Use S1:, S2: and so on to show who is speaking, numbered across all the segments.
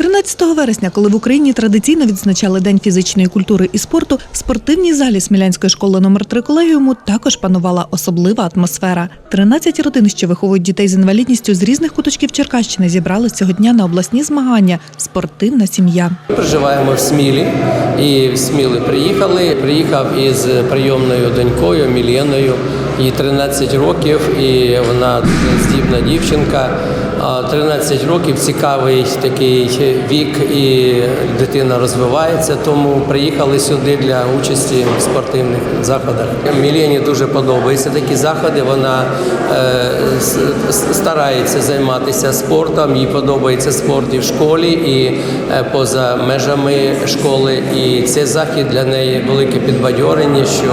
S1: 13 вересня, коли в Україні традиційно відзначали День фізичної культури і спорту, в спортивній залі Смілянської школи номер 3 колегіуму також панувала особлива атмосфера. 13 родин, що виховують дітей з інвалідністю з різних куточків Черкащини, зібрали цього дня на обласні змагання Спортивна сім'я.
S2: Ми проживаємо в Смілі і в Сміли приїхали. Приїхав із прийомною донькою Міленою. Їй 13 років, і вона здібна дівчинка. А 13 років цікавий такий вік, і дитина розвивається. Тому приїхали сюди для участі в спортивних заходах. Мілені дуже подобаються такі заходи. Вона е, старається займатися спортом. Їй подобається спорт і в школі, і е, поза межами школи. І цей захід для неї велике підбадьорення, що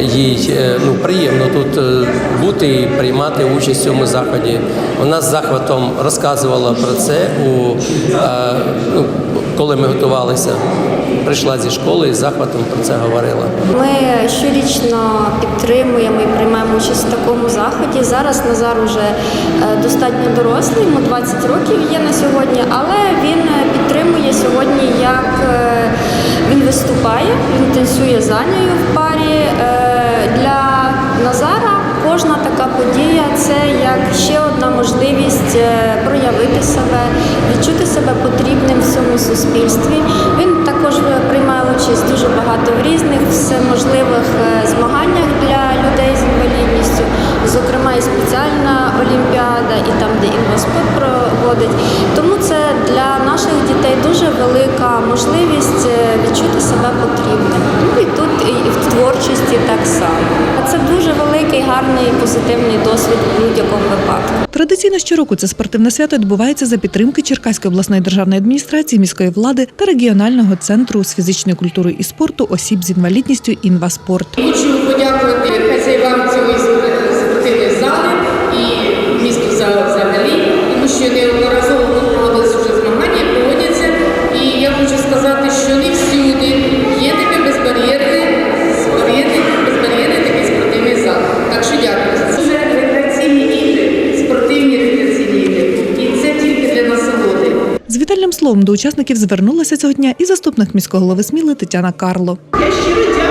S2: їй е, ну приємно тут бути і приймати участь в цьому заході. Вона з захватом розказувала про це у е, ну, коли ми готувалися. Прийшла зі школи і захватом про це говорила.
S3: Ми щорічно підтримуємо і приймаємо участь в такому заході. Зараз Назар уже е, достатньо дорослий, йому 20 років є на сьогодні, але він підтримує сьогодні, як е, він виступає, він танцює за нею в парі. Для Назара кожна така подія це як ще одна можливість е, проявити себе, відчути себе потрібним в цьому суспільстві. Він також е, приймає участь дуже багато в різних всеможливих е, змаганнях для людей з інвалідністю, зокрема і спеціальна олімпіада, і там, де інваспорт проводить. Тому це для наших дітей дуже велика можливість відчути себе потрібним. Ну і тут і в творчості так само. Гарний, позитивний досвід у будь-якому випадку.
S1: Традиційно щороку це спортивне свято відбувається за підтримки Черкаської обласної державної адміністрації, міської влади та регіонального центру з фізичної культури і спорту осіб з інвалідністю Інваспорт.
S4: Хочу подякувати хазяївам цієї
S1: словом до учасників звернулася цього дня і заступник міського голови Сміли Тетяна Карло.
S5: Я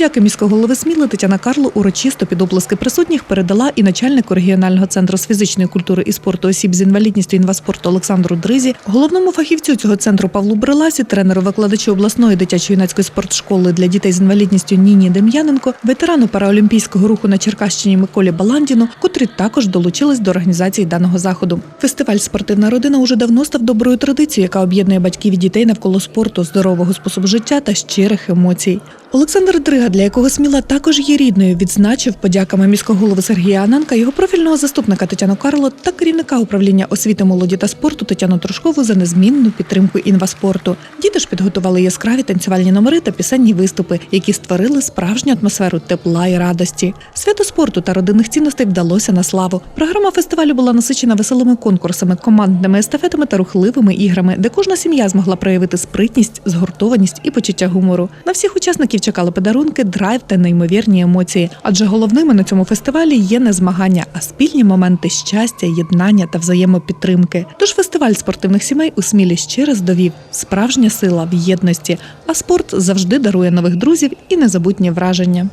S1: подяки міського голови Сміли Тетяна Карло урочисто під оплески присутніх передала і начальнику регіонального центру з фізичної культури і спорту осіб з інвалідністю інваспорту Олександру Дризі, головному фахівцю цього центру Павлу Бриласі, тренеру викладачу обласної дитячо-юнацької спортшколи для дітей з інвалідністю Ніні Дем'яненко, ветерану параолімпійського руху на Черкащині Миколі Баландіну, котрі також долучились до організації даного заходу. Фестиваль Спортивна родина уже давно став доброю традицією, яка об'єднує батьків і дітей навколо спорту, здорового способу життя та щирих емоцій. Олександр Дрига, для якого Сміла також є рідною, відзначив подяками міського голови Сергія Ананка, його профільного заступника Тетяну Карло та керівника управління освіти, молоді та спорту Тетяну Трошкову за незмінну підтримку інваспорту. Діти ж підготували яскраві танцювальні номери та пісенні виступи, які створили справжню атмосферу тепла і радості. Свято спорту та родинних цінностей вдалося на славу. Програма фестивалю була насичена веселими конкурсами, командними естафетами та рухливими іграми, де кожна сім'я змогла проявити спритність, згуртованість і почуття гумору. На всіх учасників чекали подарунки, драйв та неймовірні емоції. Адже головними на цьому фестивалі є не змагання, а спільні моменти щастя, єднання та взаємопідтримки. Тож фестиваль спортивних сімей у Смілі ще раз довів справжня сила в єдності, а спорт завжди дарує нових друзів і незабутні враження.